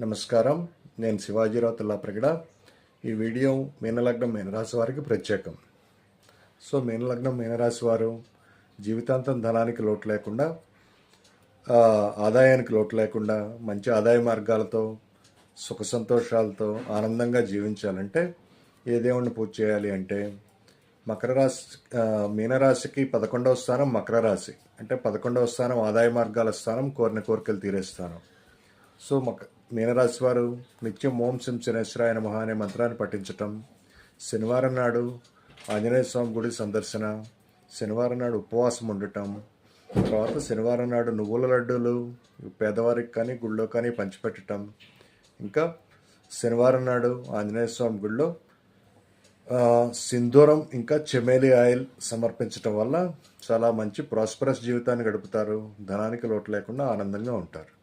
నమస్కారం. నేను శివాజీరావు తుల్లాప్రగడ ఈ వీడియో మీనలగ్నం మీనరాశి వారికి ప్రత్యేకం. సో మీనలగ్నం మీనరాశి వారు జీవితాంతం ధనానికి లోటు లేకుండా ఆదాయానికి లోటు లేకుండా మంచి ఆదాయ మార్గాలతో సుఖ సంతోషాలతో ఆనందంగా జీవించాలంటే ఏ దేవుణ్ణి పూజ చేయాలి అంటే మకర రాశి మీనరాశికి పదకొండవ స్థానం మకర రాశి. అంటే పదకొండవ స్థానం ఆదాయ మార్గాల స్థానం కోరిన కోరికలు తీరే స్థానం. సో మక మీనరాశి వారు నిత్యం ఓం sim శనేశ్వరాయ నమ అనే మంత్రాన్ని పఠించటం. శనివారం నాడు ఆంజనేయ స్వామి గుడి సందర్శన. శనివారం నాడు ఉపవాసం ఉండటం. తర్వాత శనివారం నాడు నువ్వుల లడ్డూలు పేదవారికి కానీ గుళ్ళో కానీ పంచిపెట్టడం ఇంకా శనివారం నాడు ఆంజనేయ స్వామి గుడిలో సింధూరం ఇంకా చెమేలి ఆయిల్ సమర్పించటం వల్ల చాలా మంచి ప్రాస్పరస్ జీవితాన్ని గడుపుతారు. ధనానికి లోటు లేకుండా ఆనందంగా ఉంటారు.